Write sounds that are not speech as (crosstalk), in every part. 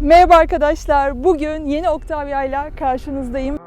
Merhaba arkadaşlar. Bugün yeni Octavia ile karşınızdayım.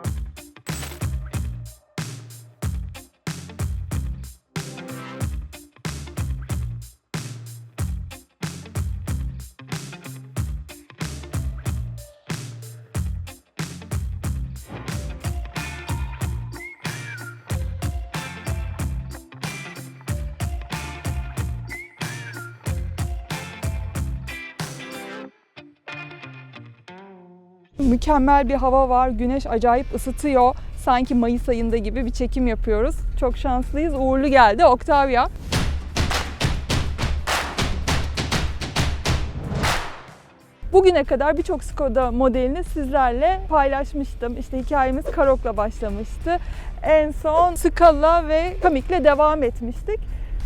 Mükemmel bir hava var. Güneş acayip ısıtıyor. Sanki Mayıs ayında gibi bir çekim yapıyoruz. Çok şanslıyız. Uğurlu geldi Octavia. Bugüne kadar birçok Skoda modelini sizlerle paylaşmıştım. İşte hikayemiz Karok'la başlamıştı. En son Scala ve Kamik'le devam etmiştik.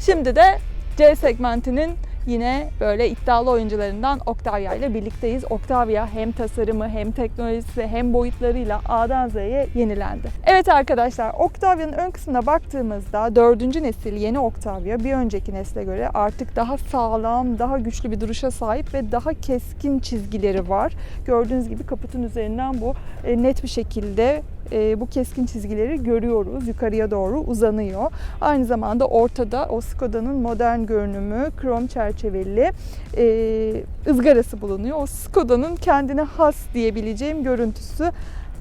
Şimdi de C segmentinin yine böyle iddialı oyuncularından Octavia ile birlikteyiz. Octavia hem tasarımı hem teknolojisi hem boyutlarıyla A'dan Z'ye yenilendi. Evet arkadaşlar Octavia'nın ön kısmına baktığımızda dördüncü nesil yeni Octavia bir önceki nesle göre artık daha sağlam, daha güçlü bir duruşa sahip ve daha keskin çizgileri var. Gördüğünüz gibi kaputun üzerinden bu e, net bir şekilde e, bu keskin çizgileri görüyoruz. Yukarıya doğru uzanıyor. Aynı zamanda ortada o Skoda'nın modern görünümü, krom çerçeveli e, ızgarası bulunuyor. O Skoda'nın kendine has diyebileceğim görüntüsü.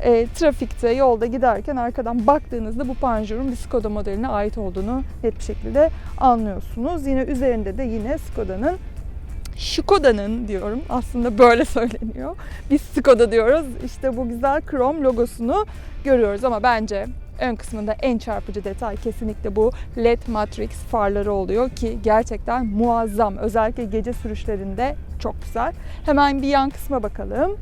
E, trafikte, yolda giderken arkadan baktığınızda bu panjurun bir Skoda modeline ait olduğunu net bir şekilde anlıyorsunuz. Yine üzerinde de yine Skoda'nın Skoda'nın diyorum aslında böyle (laughs) söyleniyor. Biz Skoda diyoruz. İşte bu güzel krom logosunu görüyoruz ama bence ön kısmında en çarpıcı detay kesinlikle bu LED matrix farları oluyor ki gerçekten muazzam. Özellikle gece sürüşlerinde çok güzel. Hemen bir yan kısma bakalım.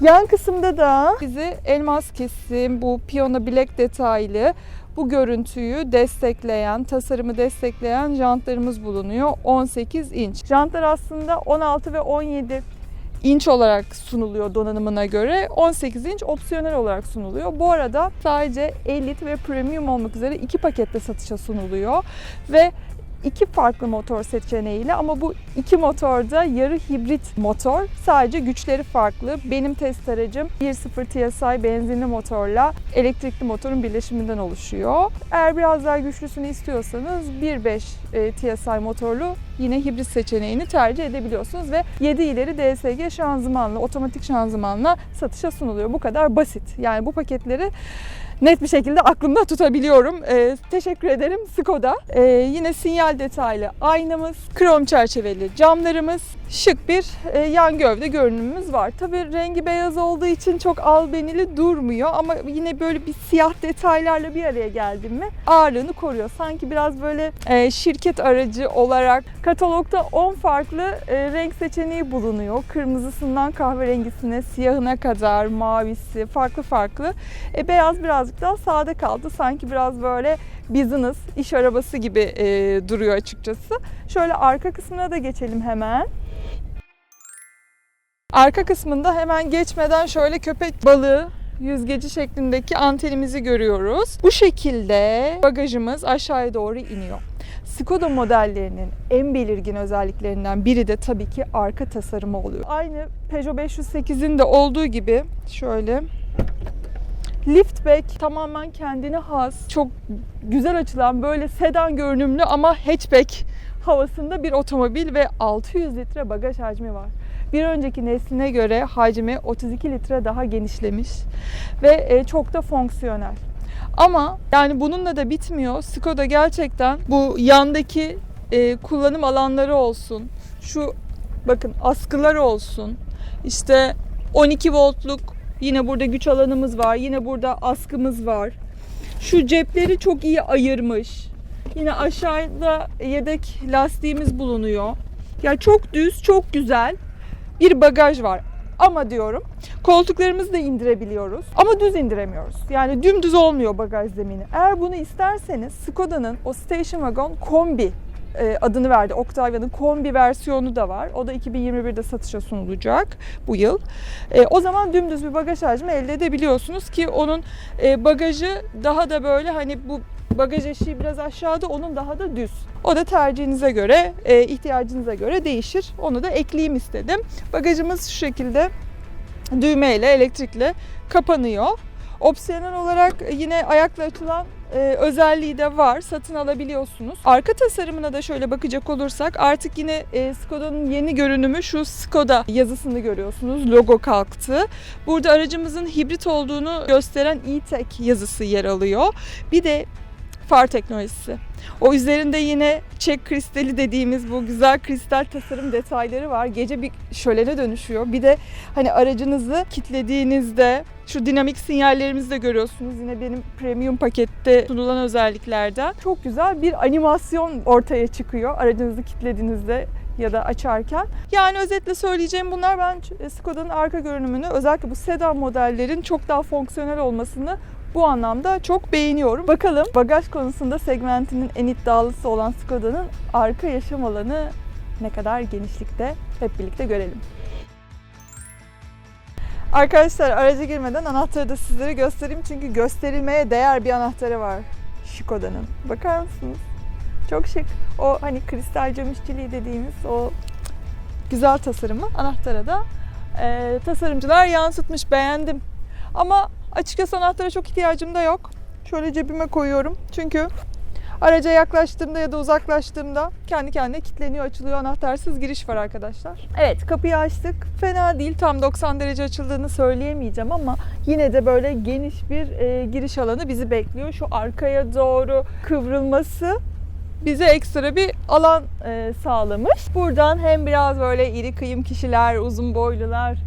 Yan kısımda da bizi elmas kesim, bu piyano bilek detaylı bu görüntüyü destekleyen, tasarımı destekleyen jantlarımız bulunuyor. 18 inç. Jantlar aslında 16 ve 17 inç olarak sunuluyor donanımına göre. 18 inç opsiyonel olarak sunuluyor. Bu arada sadece Elite ve Premium olmak üzere iki pakette satışa sunuluyor. Ve iki farklı motor seçeneğiyle ama bu iki motorda yarı hibrit motor. Sadece güçleri farklı. Benim test aracım 1.0 TSI benzinli motorla elektrikli motorun birleşiminden oluşuyor. Eğer biraz daha güçlüsünü istiyorsanız 1.5 e, TSI motorlu yine hibrit seçeneğini tercih edebiliyorsunuz ve 7 ileri DSG şanzımanla, otomatik şanzımanla satışa sunuluyor. Bu kadar basit. Yani bu paketleri net bir şekilde aklımda tutabiliyorum. Ee, teşekkür ederim Skoda. Ee, yine sinyal detaylı aynamız, krom çerçeveli camlarımız, şık bir e, yan gövde görünümümüz var. Tabii rengi beyaz olduğu için çok albenili durmuyor ama yine böyle bir siyah detaylarla bir araya geldi mi ağırlığını koruyor. Sanki biraz böyle e, şirket aracı olarak katalogda 10 farklı e, renk seçeneği bulunuyor. Kırmızısından kahverengisine, siyahına kadar, mavisi farklı farklı. E, beyaz birazcık daha sade kaldı. Sanki biraz böyle business, iş arabası gibi e, duruyor açıkçası. Şöyle arka kısmına da geçelim hemen. Arka kısmında hemen geçmeden şöyle köpek balığı yüzgeci şeklindeki antenimizi görüyoruz. Bu şekilde bagajımız aşağıya doğru iniyor. Skoda modellerinin en belirgin özelliklerinden biri de tabii ki arka tasarımı oluyor. Aynı Peugeot 508'in de olduğu gibi şöyle Liftback tamamen kendine has, çok güzel açılan böyle sedan görünümlü ama hatchback havasında bir otomobil ve 600 litre bagaj hacmi var. Bir önceki nesline göre hacmi 32 litre daha genişlemiş ve e, çok da fonksiyonel. Ama yani bununla da bitmiyor. Skoda gerçekten bu yandaki e, kullanım alanları olsun, şu bakın askılar olsun, işte 12 voltluk yine burada güç alanımız var, yine burada askımız var. Şu cepleri çok iyi ayırmış. Yine aşağıda yedek lastiğimiz bulunuyor. Yani çok düz, çok güzel bir bagaj var. Ama diyorum koltuklarımızı da indirebiliyoruz ama düz indiremiyoruz. Yani dümdüz olmuyor bagaj zemini. Eğer bunu isterseniz Skoda'nın o Station Wagon Kombi adını verdi. Octavia'nın kombi versiyonu da var. O da 2021'de satışa sunulacak bu yıl. E, o zaman dümdüz bir bagaj hacmi elde edebiliyorsunuz ki onun e, bagajı daha da böyle hani bu Bagaj eşiği biraz aşağıda, onun daha da düz. O da tercihinize göre, e, ihtiyacınıza göre değişir. Onu da ekleyeyim istedim. Bagajımız şu şekilde düğmeyle, elektrikle kapanıyor. Opsiyonel olarak yine ayakla açılan e, özelliği de var. Satın alabiliyorsunuz. Arka tasarımına da şöyle bakacak olursak artık yine e, Skoda'nın yeni görünümü şu Skoda yazısını görüyorsunuz. Logo kalktı. Burada aracımızın hibrit olduğunu gösteren e-tech yazısı yer alıyor. Bir de far teknolojisi. O üzerinde yine çek kristali dediğimiz bu güzel kristal tasarım detayları var. Gece bir şölene dönüşüyor. Bir de hani aracınızı kilitlediğinizde şu dinamik sinyallerimizi de görüyorsunuz. Yine benim premium pakette sunulan özelliklerden. Çok güzel bir animasyon ortaya çıkıyor aracınızı kilitlediğinizde ya da açarken. Yani özetle söyleyeceğim bunlar ben Skoda'nın arka görünümünü özellikle bu sedan modellerin çok daha fonksiyonel olmasını bu anlamda çok beğeniyorum. Bakalım bagaj konusunda segmentinin en iddialısı olan Skoda'nın arka yaşam alanı ne kadar genişlikte hep birlikte görelim. Arkadaşlar araca girmeden anahtarı da sizlere göstereyim çünkü gösterilmeye değer bir anahtarı var Skoda'nın. Bakar mısınız? Çok şık. O hani kristal cam işçiliği dediğimiz o güzel tasarımı anahtara da e, tasarımcılar yansıtmış. Beğendim. Ama açıkçası anahtara çok ihtiyacım da yok. Şöyle cebime koyuyorum. Çünkü araca yaklaştığımda ya da uzaklaştığımda kendi kendine kilitleniyor, açılıyor. Anahtarsız giriş var arkadaşlar. Evet kapıyı açtık. Fena değil. Tam 90 derece açıldığını söyleyemeyeceğim ama yine de böyle geniş bir e, giriş alanı bizi bekliyor. Şu arkaya doğru kıvrılması bize ekstra bir alan e, sağlamış. Buradan hem biraz böyle iri kıyım kişiler, uzun boylular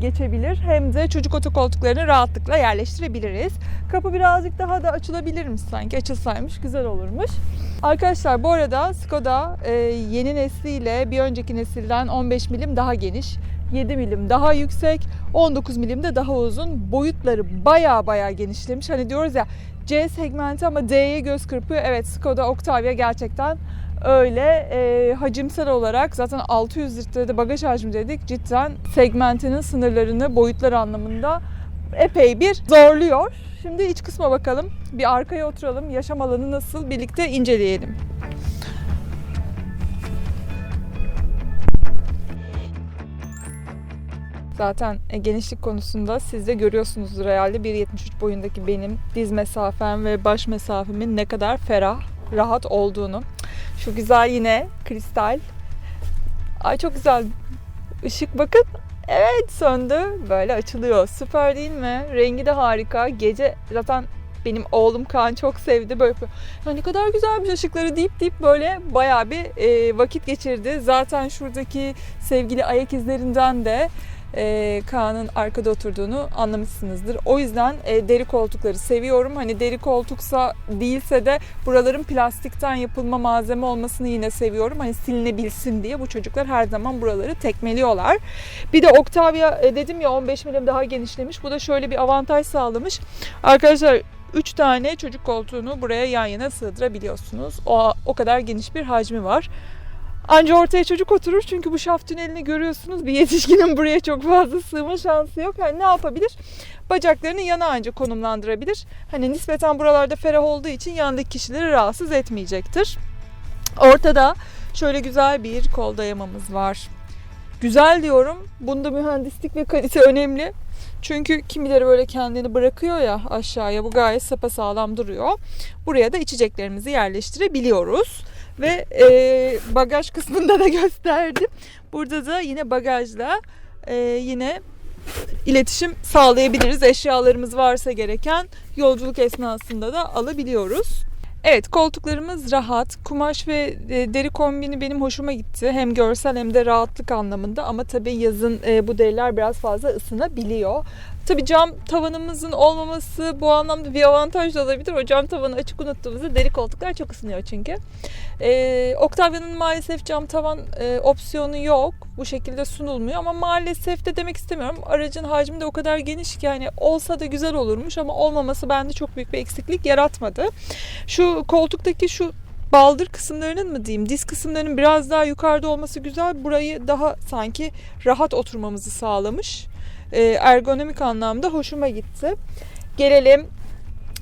geçebilir hem de çocuk otokoltuklarını rahatlıkla yerleştirebiliriz. Kapı birazcık daha da açılabilirmiş sanki. Açılsaymış güzel olurmuş. Arkadaşlar bu arada Skoda e, yeni nesliyle bir önceki nesilden 15 milim daha geniş. 7 milim daha yüksek, 19 milim de daha uzun. Boyutları baya baya genişlemiş. Hani diyoruz ya C segmenti ama D'ye göz kırpıyor. Evet Skoda Octavia gerçekten öyle e, hacimsel olarak zaten 600 litrede bagaj hacmi dedik. Cidden segmentinin sınırlarını boyutlar anlamında epey bir zorluyor. Şimdi iç kısma bakalım. Bir arkaya oturalım. Yaşam alanı nasıl birlikte inceleyelim. Zaten e, genişlik konusunda siz de görüyorsunuzdur herhalde 1.73 boyundaki benim diz mesafem ve baş mesafemin ne kadar ferah, rahat olduğunu. Şu güzel yine kristal. Ay çok güzel. Işık bakın. Evet söndü. Böyle açılıyor. Süper değil mi? Rengi de harika. Gece zaten benim oğlum Kaan çok sevdi. Böyle ya ne kadar güzelmiş ışıkları deyip deyip böyle bayağı bir e, vakit geçirdi. Zaten şuradaki sevgili ayak izlerinden de e, Kaan'ın arkada oturduğunu anlamışsınızdır. O yüzden e, deri koltukları seviyorum. Hani deri koltuksa değilse de buraların plastikten yapılma malzeme olmasını yine seviyorum. Hani silinebilsin diye bu çocuklar her zaman buraları tekmeliyorlar. Bir de Octavia e, dedim ya 15 milim daha genişlemiş. Bu da şöyle bir avantaj sağlamış. Arkadaşlar 3 tane çocuk koltuğunu buraya yan yana sığdırabiliyorsunuz. O, o kadar geniş bir hacmi var. Anca ortaya çocuk oturur çünkü bu şaft tünelini görüyorsunuz. Bir yetişkinin buraya çok fazla sığma şansı yok. Yani ne yapabilir? Bacaklarını yana anca konumlandırabilir. Hani nispeten buralarda ferah olduğu için yandaki kişileri rahatsız etmeyecektir. Ortada şöyle güzel bir kol dayamamız var. Güzel diyorum. Bunda mühendislik ve kalite önemli. Çünkü kimileri böyle kendini bırakıyor ya aşağıya. Bu gayet sapasağlam duruyor. Buraya da içeceklerimizi yerleştirebiliyoruz. Ve e, bagaj kısmında da (laughs) gösterdim. Burada da yine bagajla e, yine iletişim sağlayabiliriz. Eşyalarımız varsa gereken yolculuk esnasında da alabiliyoruz. Evet koltuklarımız rahat. Kumaş ve e, deri kombini benim hoşuma gitti. Hem görsel hem de rahatlık anlamında ama tabii yazın e, bu deriler biraz fazla ısınabiliyor. Tabii cam tavanımızın olmaması bu anlamda bir avantaj da olabilir. O cam tavanı açık unuttuğumuzda deri koltuklar çok ısınıyor çünkü. Ee, Octavia'nın maalesef cam tavan e, opsiyonu yok. Bu şekilde sunulmuyor ama maalesef de demek istemiyorum. Aracın hacmi de o kadar geniş ki yani olsa da güzel olurmuş ama olmaması bende çok büyük bir eksiklik yaratmadı. Şu koltuktaki şu baldır kısımlarının mı diyeyim diz kısımlarının biraz daha yukarıda olması güzel. Burayı daha sanki rahat oturmamızı sağlamış. Ee, ergonomik anlamda hoşuma gitti. Gelelim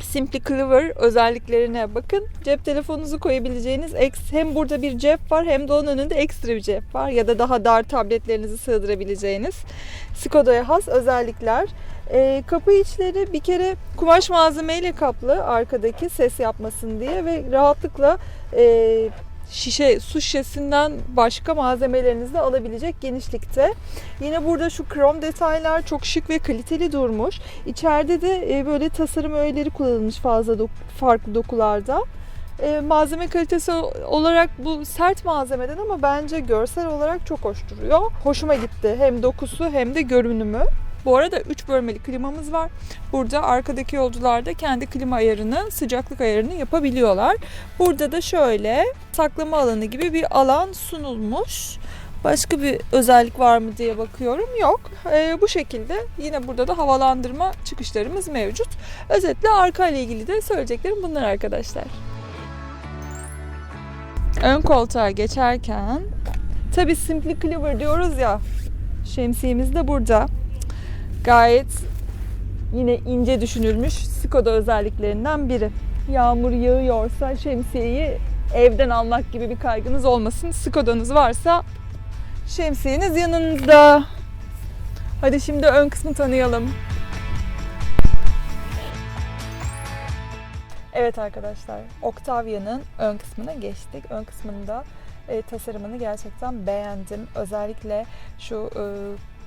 Simply Clever özelliklerine bakın. Cep telefonunuzu koyabileceğiniz eks- hem burada bir cep var hem de onun önünde ekstra bir cep var. Ya da daha dar tabletlerinizi sığdırabileceğiniz Skoda'ya has özellikler. Ee, kapı içleri bir kere kumaş malzemeyle kaplı arkadaki ses yapmasın diye ve rahatlıkla e, şişe su şişesinden başka malzemelerinizi alabilecek genişlikte. Yine burada şu krom detaylar çok şık ve kaliteli durmuş. İçeride de e, böyle tasarım öğeleri kullanılmış fazla dok- farklı dokularda. E, malzeme kalitesi olarak bu sert malzemeden ama bence görsel olarak çok hoş duruyor. Hoşuma gitti hem dokusu hem de görünümü. Bu arada 3 bölmeli klimamız var. Burada arkadaki yolcular da kendi klima ayarını, sıcaklık ayarını yapabiliyorlar. Burada da şöyle saklama alanı gibi bir alan sunulmuş. Başka bir özellik var mı diye bakıyorum. Yok. Ee, bu şekilde yine burada da havalandırma çıkışlarımız mevcut. Özetle arka ile ilgili de söyleyeceklerim bunlar arkadaşlar. Ön koltuğa geçerken tabi Simply Clever diyoruz ya şemsiyemiz de burada. Gayet yine ince düşünülmüş Skoda özelliklerinden biri. Yağmur yağıyorsa şemsiyeyi evden almak gibi bir kaygınız olmasın. Skoda'nız varsa şemsiyeniz yanınızda. Hadi şimdi ön kısmı tanıyalım. Evet arkadaşlar, Octavia'nın ön kısmına geçtik. Ön kısmında e, tasarımını gerçekten beğendim. Özellikle şu e,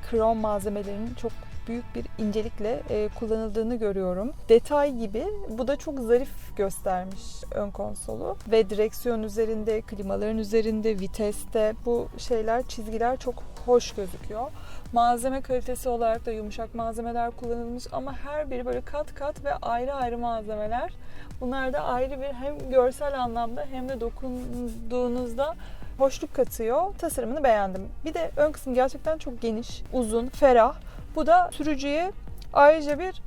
krom malzemelerinin çok büyük bir incelikle e, kullanıldığını görüyorum. Detay gibi bu da çok zarif göstermiş ön konsolu ve direksiyon üzerinde, klimaların üzerinde, viteste bu şeyler, çizgiler çok hoş gözüküyor. Malzeme kalitesi olarak da yumuşak malzemeler kullanılmış ama her biri böyle kat kat ve ayrı ayrı malzemeler. Bunlar da ayrı bir hem görsel anlamda hem de dokunduğunuzda hoşluk katıyor. Tasarımını beğendim. Bir de ön kısım gerçekten çok geniş, uzun, ferah. Bu da sürücüye ayrıca bir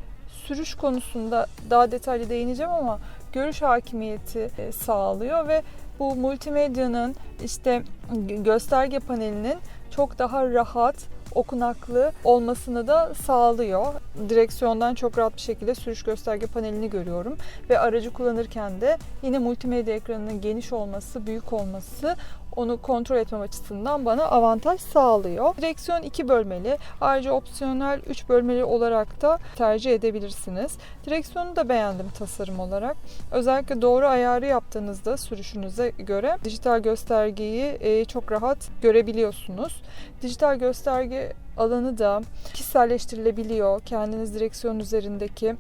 sürüş konusunda daha detaylı değineceğim ama görüş hakimiyeti e, sağlıyor ve bu multimedyanın işte gösterge panelinin çok daha rahat, okunaklı olmasını da sağlıyor. Direksiyondan çok rahat bir şekilde sürüş gösterge panelini görüyorum ve aracı kullanırken de yine multimedya ekranının geniş olması, büyük olması onu kontrol etmem açısından bana avantaj sağlıyor. Direksiyon iki bölmeli. Ayrıca opsiyonel 3 bölmeli olarak da tercih edebilirsiniz. Direksiyonu da beğendim tasarım olarak. Özellikle doğru ayarı yaptığınızda sürüşünüze göre dijital göstergeyi e, çok rahat görebiliyorsunuz. Dijital gösterge alanı da kişiselleştirilebiliyor. Kendiniz direksiyon üzerindeki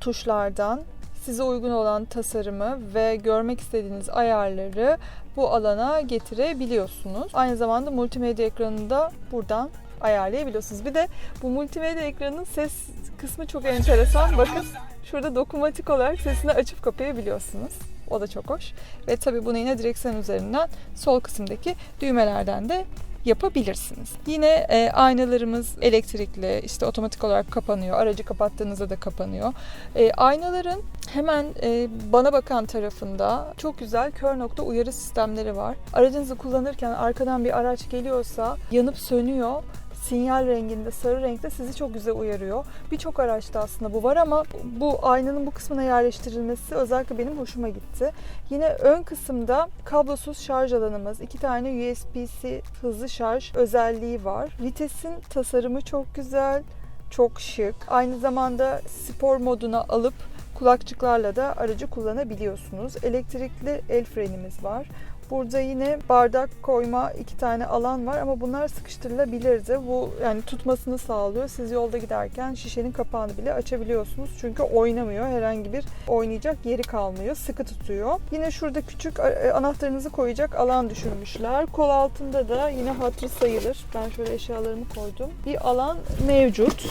tuşlardan size uygun olan tasarımı ve görmek istediğiniz ayarları bu alana getirebiliyorsunuz. Aynı zamanda multimedya ekranını da buradan ayarlayabiliyorsunuz. Bir de bu multimedya ekranının ses kısmı çok enteresan. Bakın şurada dokunmatik olarak sesini açıp kapayabiliyorsunuz. O da çok hoş. Ve tabii bunu yine direksiyon üzerinden sol kısımdaki düğmelerden de yapabilirsiniz. Yine e, aynalarımız elektrikli, işte otomatik olarak kapanıyor. Aracı kapattığınızda da kapanıyor. E, aynaların hemen e, bana bakan tarafında çok güzel kör nokta uyarı sistemleri var. Aracınızı kullanırken arkadan bir araç geliyorsa yanıp sönüyor sinyal renginde, sarı renkte sizi çok güzel uyarıyor. Birçok araçta aslında bu var ama bu aynanın bu kısmına yerleştirilmesi özellikle benim hoşuma gitti. Yine ön kısımda kablosuz şarj alanımız, iki tane USB-C hızlı şarj özelliği var. Vitesin tasarımı çok güzel, çok şık. Aynı zamanda spor moduna alıp kulakçıklarla da aracı kullanabiliyorsunuz. Elektrikli el frenimiz var. Burada yine bardak koyma iki tane alan var ama bunlar sıkıştırılabilirdi. Bu yani tutmasını sağlıyor. Siz yolda giderken şişenin kapağını bile açabiliyorsunuz. Çünkü oynamıyor. Herhangi bir oynayacak yeri kalmıyor. Sıkı tutuyor. Yine şurada küçük e, anahtarınızı koyacak alan düşünmüşler. Kol altında da yine hatırı sayılır. Ben şöyle eşyalarımı koydum. Bir alan mevcut.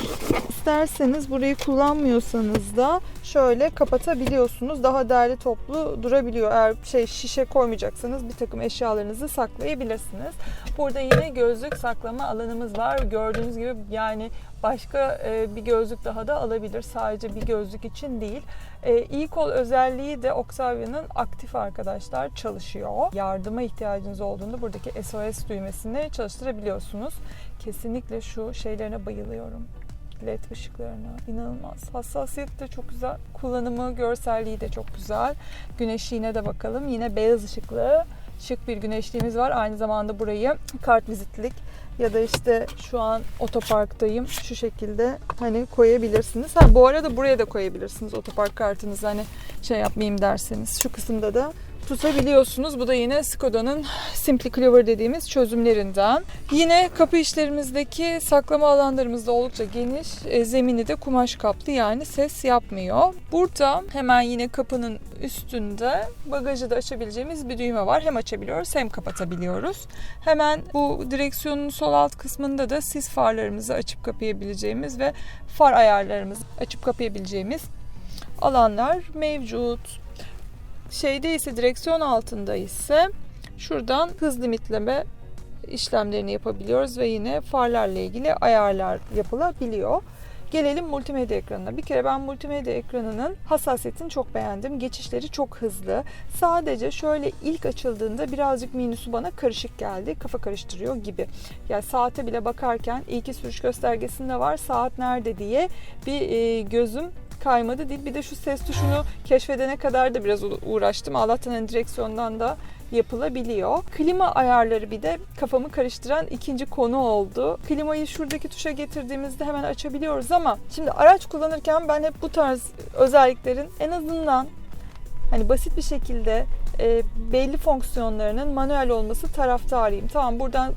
İsterseniz burayı kullanmıyorsanız da şöyle kapatabiliyorsunuz. Daha değerli toplu durabiliyor. Eğer şey şişe koymayacaksanız bir takım eşyalarınızı saklayabilirsiniz. Burada yine gözlük saklama alanımız var. Gördüğünüz gibi yani başka bir gözlük daha da alabilir. Sadece bir gözlük için değil. E-kol özelliği de Octavia'nın aktif arkadaşlar çalışıyor. Yardıma ihtiyacınız olduğunda buradaki SOS düğmesini çalıştırabiliyorsunuz. Kesinlikle şu şeylerine bayılıyorum led ışıklarına. İnanılmaz. Hassasiyet de çok güzel. Kullanımı, görselliği de çok güzel. Güneşliğine de bakalım. Yine beyaz ışıklı şık bir güneşliğimiz var. Aynı zamanda burayı kart vizitlik ya da işte şu an otoparktayım şu şekilde hani koyabilirsiniz. Ha bu arada buraya da koyabilirsiniz otopark kartınızı hani şey yapmayayım derseniz. Şu kısımda da tutabiliyorsunuz. Bu da yine Skoda'nın Simply Clever dediğimiz çözümlerinden. Yine kapı işlerimizdeki saklama alanlarımız da oldukça geniş. E, zemini de kumaş kaplı yani ses yapmıyor. Burada hemen yine kapının üstünde bagajı da açabileceğimiz bir düğme var. Hem açabiliyoruz hem kapatabiliyoruz. Hemen bu direksiyonun sol alt kısmında da sis farlarımızı açıp kapayabileceğimiz ve far ayarlarımızı açıp kapayabileceğimiz alanlar mevcut. Şeyde ise direksiyon altında ise şuradan hız limitleme işlemlerini yapabiliyoruz ve yine farlarla ilgili ayarlar yapılabiliyor. Gelelim multimedya ekranına. Bir kere ben multimedya ekranının hassasiyetini çok beğendim. Geçişleri çok hızlı. Sadece şöyle ilk açıldığında birazcık menüsü bana karışık geldi. Kafa karıştırıyor gibi. Yani saate bile bakarken iyi ki sürüş göstergesinde var. Saat nerede diye bir e, gözüm kaymadı değil. Bir de şu ses tuşunu keşfedene kadar da biraz uğraştım. Allah'tan hani direksiyondan da yapılabiliyor. Klima ayarları bir de kafamı karıştıran ikinci konu oldu. Klimayı şuradaki tuşa getirdiğimizde hemen açabiliyoruz ama şimdi araç kullanırken ben hep bu tarz özelliklerin en azından hani basit bir şekilde e, belli fonksiyonlarının manuel olması taraftarıyım. Tamam buradan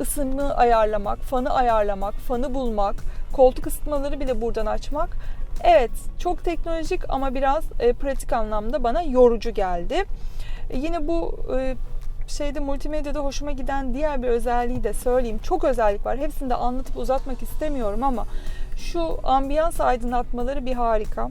ısınma ayarlamak, fanı ayarlamak, fanı bulmak, koltuk ısıtmaları bile buradan açmak Evet, çok teknolojik ama biraz e, pratik anlamda bana yorucu geldi. E, yine bu e, şeyde multimedyada hoşuma giden diğer bir özelliği de söyleyeyim. Çok özellik var. Hepsini de anlatıp uzatmak istemiyorum ama şu ambiyans aydınlatmaları bir harika.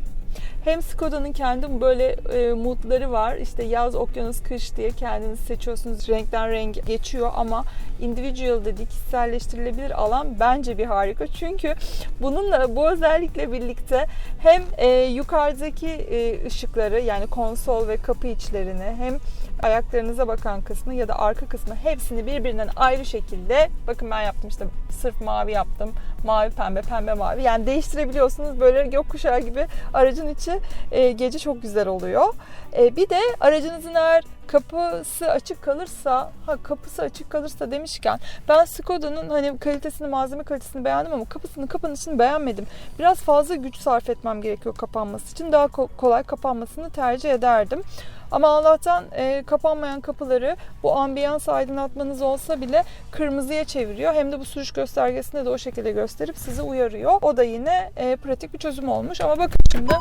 Hem Skoda'nın kendi böyle e, moodları var. İşte yaz, okyanus, kış diye kendiniz seçiyorsunuz. Renkten renk geçiyor ama individual dediği kişiselleştirilebilir alan bence bir harika. Çünkü bununla bu özellikle birlikte hem e, yukarıdaki e, ışıkları yani konsol ve kapı içlerini hem ayaklarınıza bakan kısmı ya da arka kısmı hepsini birbirinden ayrı şekilde bakın ben yaptım işte sırf mavi yaptım. Mavi pembe pembe mavi. Yani değiştirebiliyorsunuz böyle gökkuşağı gibi aracın içi e, gece çok güzel oluyor. E, bir de aracınızın eğer kapısı açık kalırsa, ha kapısı açık kalırsa demişken ben Skoda'nın hani kalitesini, malzeme kalitesini beğendim ama kapısını kapanışını beğenmedim. Biraz fazla güç sarf etmem gerekiyor kapanması için. Daha kolay kapanmasını tercih ederdim. Ama Allah'tan e, kapanmayan kapıları bu ambiyans aydınlatmanız olsa bile kırmızıya çeviriyor. Hem de bu sürüş göstergesinde de o şekilde gösterip sizi uyarıyor. O da yine e, pratik bir çözüm olmuş. Ama bakın şimdi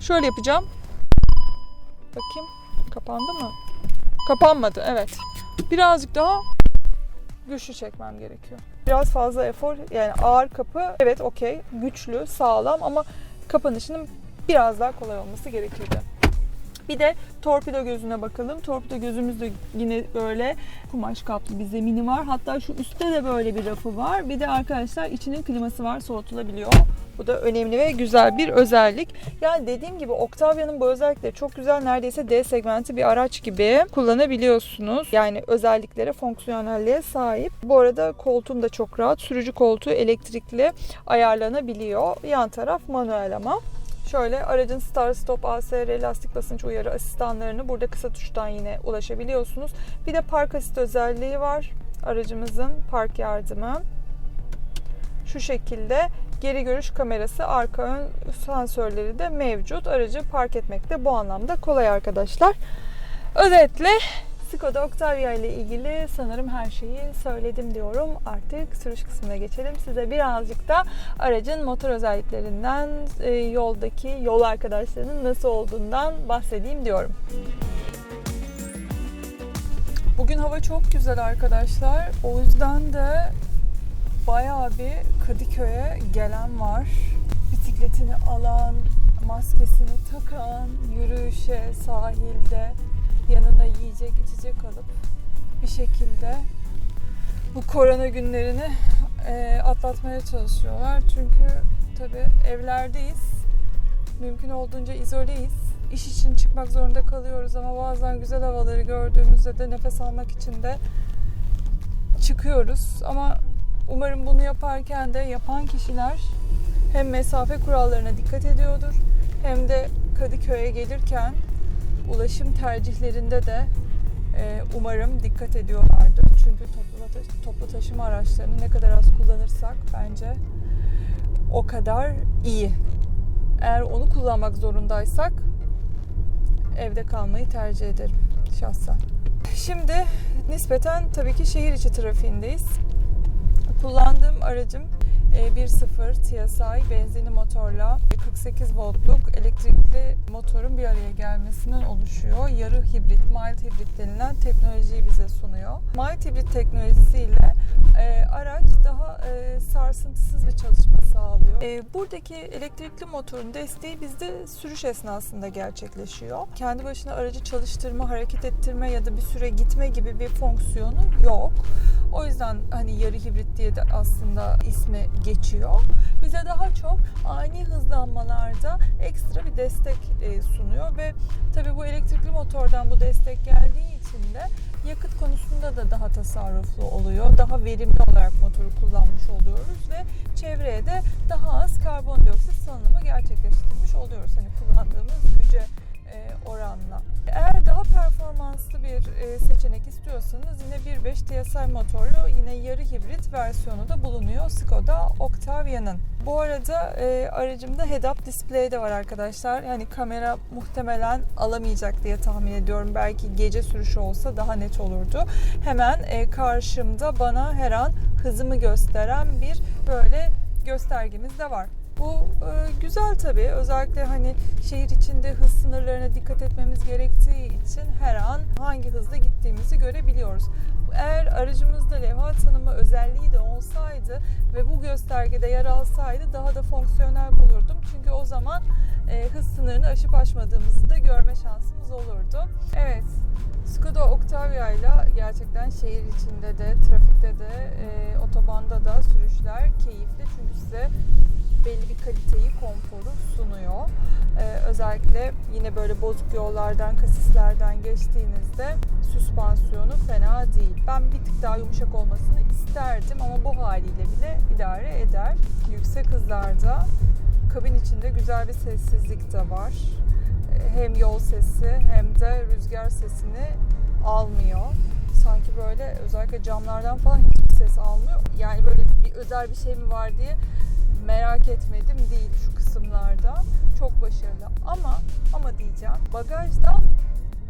şöyle yapacağım. Bakayım kapandı mı? Kapanmadı evet. Birazcık daha güçlü çekmem gerekiyor. Biraz fazla efor yani ağır kapı evet okey güçlü sağlam ama kapanışının biraz daha kolay olması gerekirdi. Bir de torpido gözüne bakalım. Torpido gözümüzde yine böyle kumaş kaplı bir zemini var. Hatta şu üstte de böyle bir rafı var. Bir de arkadaşlar içinin kliması var soğutulabiliyor. Bu da önemli ve güzel bir özellik. Yani dediğim gibi Octavia'nın bu özellikleri çok güzel. Neredeyse D segmenti bir araç gibi kullanabiliyorsunuz. Yani özelliklere, fonksiyonelliğe sahip. Bu arada koltuğum da çok rahat. Sürücü koltuğu elektrikli ayarlanabiliyor. Yan taraf manuel ama. Şöyle aracın start stop ASR lastik basınç uyarı asistanlarını burada kısa tuştan yine ulaşabiliyorsunuz. Bir de park asit özelliği var aracımızın park yardımı. Şu şekilde geri görüş kamerası, arka ön sensörleri de mevcut. Aracı park etmekte bu anlamda kolay arkadaşlar. Özetle Skoda Octavia ile ilgili sanırım her şeyi söyledim diyorum. Artık sürüş kısmına geçelim. Size birazcık da aracın motor özelliklerinden, e, yoldaki yol arkadaşlarının nasıl olduğundan bahsedeyim diyorum. Bugün hava çok güzel arkadaşlar. O yüzden de bayağı bir Kadıköy'e gelen var. Bisikletini alan, maskesini takan, yürüyüşe, sahilde yanına yiyecek içecek alıp bir şekilde bu korona günlerini e, atlatmaya çalışıyorlar. Çünkü tabi evlerdeyiz. Mümkün olduğunca izoleyiz. İş için çıkmak zorunda kalıyoruz ama bazen güzel havaları gördüğümüzde de nefes almak için de çıkıyoruz. Ama umarım bunu yaparken de yapan kişiler hem mesafe kurallarına dikkat ediyordur hem de Kadıköy'e gelirken ulaşım tercihlerinde de e, umarım dikkat ediyorlardır. Çünkü toplu, ta- toplu taşıma araçlarını ne kadar az kullanırsak bence o kadar iyi. Eğer onu kullanmak zorundaysak evde kalmayı tercih ederim şahsen. Şimdi nispeten tabii ki şehir içi trafiğindeyiz. Kullandığım aracım 1.0 TSI benzinli motorla 48 voltluk elektrikli motorun bir araya gelmesinden oluşuyor. Yarı hibrit, mild hibrit denilen teknolojiyi bize sunuyor. Mild hibrit teknolojisiyle e, araç daha e, sarsıntısız bir çalışma sağlıyor. E, buradaki elektrikli motorun desteği bizde sürüş esnasında gerçekleşiyor. Kendi başına aracı çalıştırma, hareket ettirme ya da bir süre gitme gibi bir fonksiyonu yok. O yüzden hani yarı hibrit diye de aslında ismi geçiyor. Bize daha çok ani hızlanmalarda ekstra bir destek e, sunuyor ve tabii bu elektrikli motordan bu destek geldiği için de yakıt konusunda da daha tasarruflu oluyor. Daha verimli olarak motoru kullanmış oluyoruz ve çevreye de daha az karbondioksit salınımı gerçekleştirmiş oluyoruz. Hani kullandığımız güce oranla. Eğer daha performanslı bir e, seçenek istiyorsanız yine 1.5 TSI motorlu yine yarı hibrit versiyonu da bulunuyor Skoda Octavia'nın. Bu arada e, aracımda head-up display de var arkadaşlar. Yani kamera muhtemelen alamayacak diye tahmin ediyorum. Belki gece sürüşü olsa daha net olurdu. Hemen e, karşımda bana her an hızımı gösteren bir böyle göstergemiz de var. Bu e, güzel tabii. Özellikle hani şehir içinde hız sınırlarına dikkat etmemiz gerektiği için her an hangi hızda gittiğimizi görebiliyoruz. Eğer aracımızda levha tanıma özelliği de olsaydı ve bu göstergede yer alsaydı daha da fonksiyonel bulurdum. Çünkü o zaman e, hız sınırını aşıp aşmadığımızı da görme şansımız olurdu. Evet, Skoda Octavia ile gerçekten şehir içinde de, trafikte de, e, otobanda da sürüşler keyifli. Çünkü size belli bir kaliteyi, konforu sunuyor. Ee, özellikle yine böyle bozuk yollardan, kasislerden geçtiğinizde süspansiyonu fena değil. Ben bir tık daha yumuşak olmasını isterdim ama bu haliyle bile idare eder. Yüksek hızlarda kabin içinde güzel bir sessizlik de var. Hem yol sesi hem de rüzgar sesini almıyor. Sanki böyle özellikle camlardan falan hiçbir ses almıyor. Yani böyle bir özel bir şey mi var diye merak etmedim değil şu kısımlarda. Çok başarılı ama ama diyeceğim bagajdan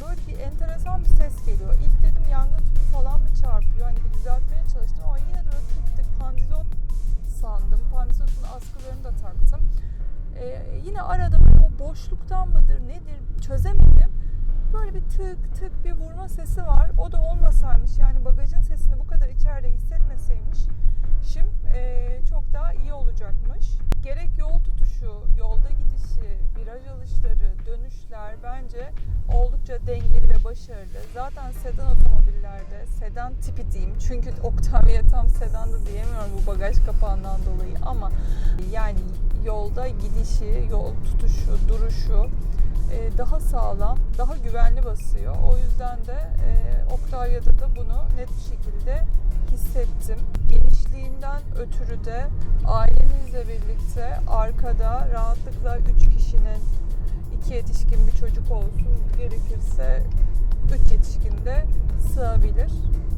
böyle bir enteresan bir ses geliyor. İlk dedim yangın tüpü falan mı çarpıyor? Hani bir düzeltmeye çalıştım ama yine de böyle tık tık pandizot sandım. Pandizotun askılarını da taktım. Ee, yine böyle o boşluktan mıdır nedir çözemedim. Böyle bir tık tık bir vurma sesi var. O da olmasaymış yani bagajın sesini bu kadar içeride hissetmeseymiş Şimdi e, çok daha iyi olacakmış. Gerek yol tutuşu, yolda gidişi, viraj alışları, dönüşler bence oldukça dengeli ve başarılı. Zaten sedan otomobillerde, sedan tipi diyeyim çünkü Octavia tam sedan da diyemiyorum bu bagaj kapağından dolayı ama yani yolda gidişi, yol tutuşu, duruşu e, daha sağlam, daha güvenli basıyor. O yüzden de e, Octavia'da da bunu net bir şekilde hissettim. Genişliğinden ötürü de ailenizle birlikte arkada rahatlıkla 3 kişinin iki yetişkin bir çocuk olsun gerekirse 3 yetişkin de sığabilir.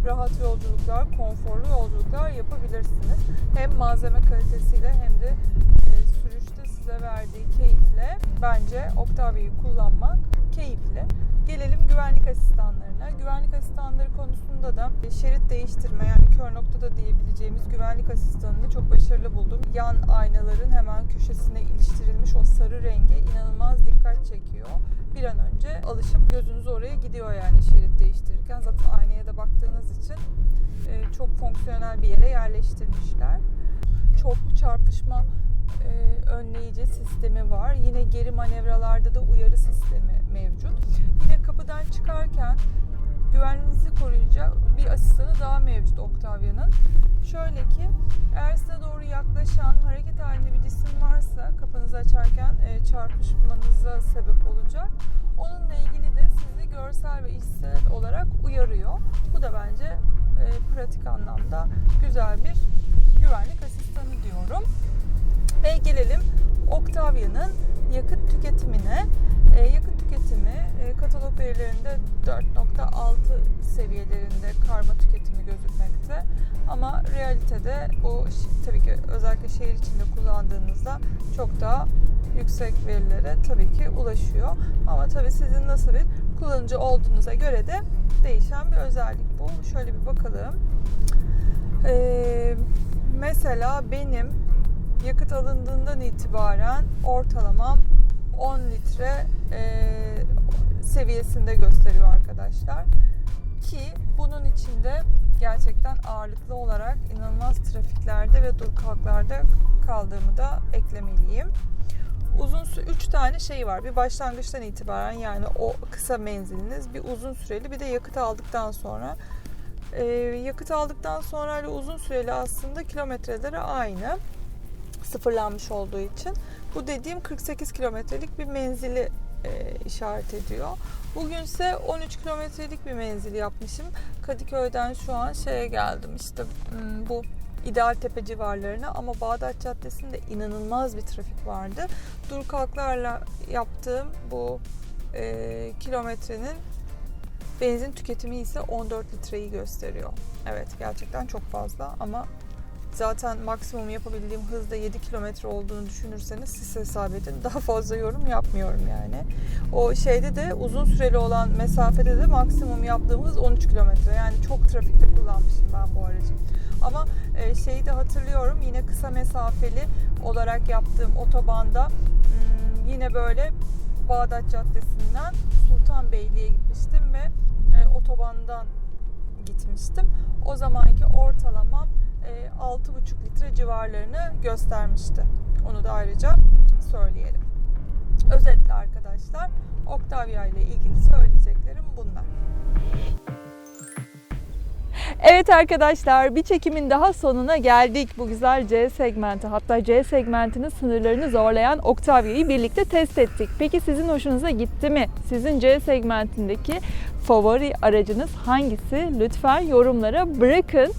Rahat yolculuklar, konforlu yolculuklar yapabilirsiniz. Hem malzeme kalitesiyle hem de e, sürüşte size verdiği keyifle bence Octavia'yı kullanmak keyifli. Gelelim güvenlik asistanlarına. Güvenlik asistanları konusunda da şerit değiştirme yani kör noktada diyebileceğimiz güvenlik asistanını çok başarılı buldum. Yan aynaların hemen köşesine iliştirilmiş o sarı rengi inanılmaz dikkat çekiyor. Bir an önce alışıp gözünüz oraya gidiyor yani şerit değiştirirken. Zaten aynaya da baktığınız için e, çok fonksiyonel bir yere yerleştirmişler. Çoklu çarpışma e, önleyici sistemi var. Yine geri manevralarda da uyarı sistemi mevcut. Yine kapıdan çıkarken güvenliğinizi koruyacak bir asistanı daha mevcut Octavia'nın. Şöyle ki eğer size doğru yaklaşan hareket halinde bir cisim varsa kapınızı açarken e, çarpışmanıza sebep olacak. Onunla ilgili de sizi görsel ve işitsel olarak uyarıyor. Bu da bence e, pratik anlamda güzel bir güvenlik asistanı diyorum. Ve gelelim Octavia'nın yakıt tüketimine. E, yakıt tüketimi e, katalog verilerinde 4.6 seviyelerinde karma tüketimi gözükmekte. Ama realitede ş- tabii ki özellikle şehir içinde kullandığınızda çok daha yüksek verilere tabii ki ulaşıyor. Ama tabii sizin nasıl bir kullanıcı olduğunuza göre de değişen bir özellik bu. Şöyle bir bakalım. Ee, mesela benim yakıt alındığından itibaren ortalamam 10 litre e, seviyesinde gösteriyor arkadaşlar. Ki bunun içinde gerçekten ağırlıklı olarak inanılmaz trafiklerde ve dur kalklarda kaldığımı da eklemeliyim. Uzun süre 3 tane şey var. Bir başlangıçtan itibaren yani o kısa menziliniz, bir uzun süreli bir de yakıt aldıktan sonra. Ee, yakıt aldıktan sonra ile uzun süreli aslında kilometreleri aynı sıfırlanmış olduğu için. Bu dediğim 48 kilometrelik bir menzili e, işaret ediyor. Bugünse 13 kilometrelik bir menzil yapmışım. Kadıköy'den şu an şeye geldim işte hmm, bu İdealtepe civarlarına ama Bağdat Caddesi'nde inanılmaz bir trafik vardı. Dur kalklarla yaptığım bu e, kilometrenin benzin tüketimi ise 14 litreyi gösteriyor. Evet gerçekten çok fazla ama zaten maksimum yapabildiğim hızda 7 kilometre olduğunu düşünürseniz siz hesap edin. (laughs) Daha fazla yorum yapmıyorum yani. O şeyde de uzun süreli olan mesafede de maksimum yaptığım hız 13 kilometre. Yani çok trafikte kullanmışım ben bu aracı. Ama e, şeyi de hatırlıyorum yine kısa mesafeli olarak yaptığım otobanda hmm, yine böyle Bağdat Caddesi'nden Sultanbeyli'ye gitmiştim ve e, otobandan gitmiştim. O zamanki ortalamam 6,5 litre civarlarını göstermişti. Onu da ayrıca söyleyelim. Özetle arkadaşlar Octavia ile ilgili söyleyeceklerim bunlar. Evet arkadaşlar bir çekimin daha sonuna geldik. Bu güzel C segmenti hatta C segmentinin sınırlarını zorlayan Octavia'yı birlikte test ettik. Peki sizin hoşunuza gitti mi? Sizin C segmentindeki favori aracınız hangisi? Lütfen yorumlara bırakın.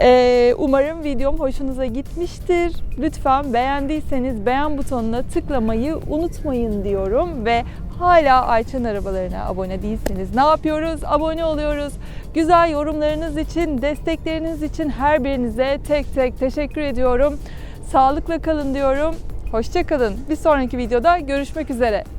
Ee, umarım videom hoşunuza gitmiştir. Lütfen beğendiyseniz beğen butonuna tıklamayı unutmayın diyorum ve hala Ayça'nın arabalarına abone değilseniz ne yapıyoruz? Abone oluyoruz. Güzel yorumlarınız için, destekleriniz için her birinize tek tek teşekkür ediyorum. Sağlıkla kalın diyorum. Hoşçakalın. Bir sonraki videoda görüşmek üzere.